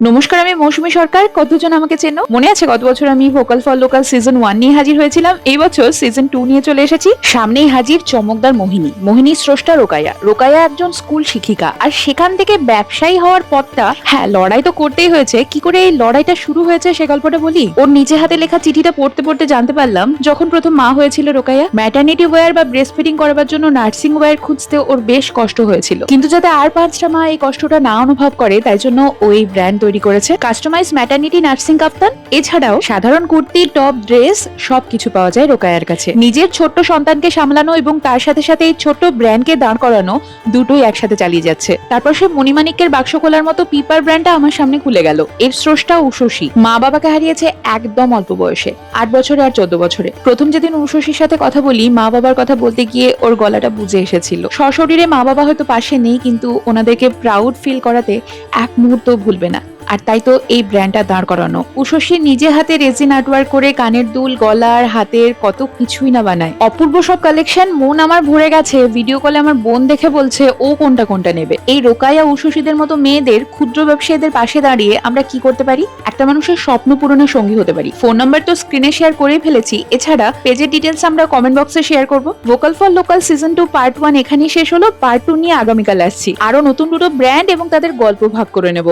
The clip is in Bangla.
নমস্কার, আমি মৌসুমী সরকার। কতজন আমাকে চেনো? মনে আছে গত বছর আমি vocal for local season one নিয়ে হাজির হয়েছিলাম। এই বছর সিজন টু নিয়ে চলে এসেছি। সামনেই হাজির চমকদার মোহিনী। মোহিনী স্রষ্টা রোকায়া রোকায়া একজন স্কুল শিক্ষিকা। আর সেখান থেকে ব্যবসায়ী হওয়ার পথটা হ্যাঁ লড়াই তো করতেই হয়েছে। কি করে এই লড়াইটা শুরু হয়েছে সে গল্পটা বলি? ওর নিজে হাতে লেখা চিঠিটা পড়তে পড়তে জানতে পারলাম, যখন প্রথম মা হয়েছিল রোকায়া ম্যাটার্নিটি ওয়্যার বা ব্রেস্ট ফিডিং করাবার জন্য নার্সিং ওয়্যার খুঁজতে ওর বেশ কষ্ট হয়েছিল। কিন্তু যাতে আর পাঁচটা মা এই কষ্টটা না অনুভব করে, তাই জন্য ওই ব্র্যান্ড তৈরি করেছে। কাস্টমাইজ ম্যাটার্নিটি নার্সিং কাপ্তান, এছাড়াও সাধারণ কুর্তি টপ ড্রেস সবকিছু পাওয়া যায় রোকায়ার কাছে। নিজের ছোট্ট সন্তানকে সামলানো এবং তার সাথে সাথে এই ছোট্ট ব্র্যান্ডকে দাঁড় করানো দুটোই একসাথে চালিয়ে যাচ্ছে। তারপর সে মণিমাণিক্যের বাক্স খোলার মতো পিপার ব্র্যান্ডটা আমার সামনে খুলে গেল। এর স্রষ্টা উশসী মা বাবাকে হারিয়েছে একদম অল্প বয়সে, আট বছরে আর চোদ্দ বছরে। প্রথম যেদিন উশসীর সাথে কথা বলি, মা বাবার কথা বলতে গিয়ে ওর গলাটা বুঝে এসেছিল। সশরীরে মা বাবা হয়তো পাশে নেই, কিন্তু ওনাদেরকে প্রাউড ফিল করাতে এক মুহূর্ত ভুলবে না। আর তাই তো এই ব্র্যান্ডটা দাঁড় করানো। উশসী নিজে হাতে রেজিন আর্টওয়ার্ক করে কানের দুল, গলার, হাতের কত কিছুই না বানায়। অপূর্ব সব কালেকশন মন আমার ভরে গেছে। ভিডিও কলে আমার বোন দেখে বলছে, ও কোনটা কোনটা নেবে? এই রোকায়া উশসীদের মতো মেয়েদের, ক্ষুদ্র ব্যবসায়ীদের পাশে দাঁড়িয়ে আমরা কি করতে পারি? একটা মানুষের স্বপ্ন পূরণের সঙ্গী হতে পারি। ফোন নাম্বার তো স্ক্রিনে শেয়ার করেই ফেলেছি। এছাড়া পেজের ডিটেলস আমরা কমেন্ট বক্সে শেয়ার করব। Vocal for local season two part one এখানেই শেষ হলো। পার্ট টু নিয়ে আগামীকাল আসছি। আরও নতুন দুটো ব্র্যান্ড এবং তাদের গল্প ভাগ করে নেব।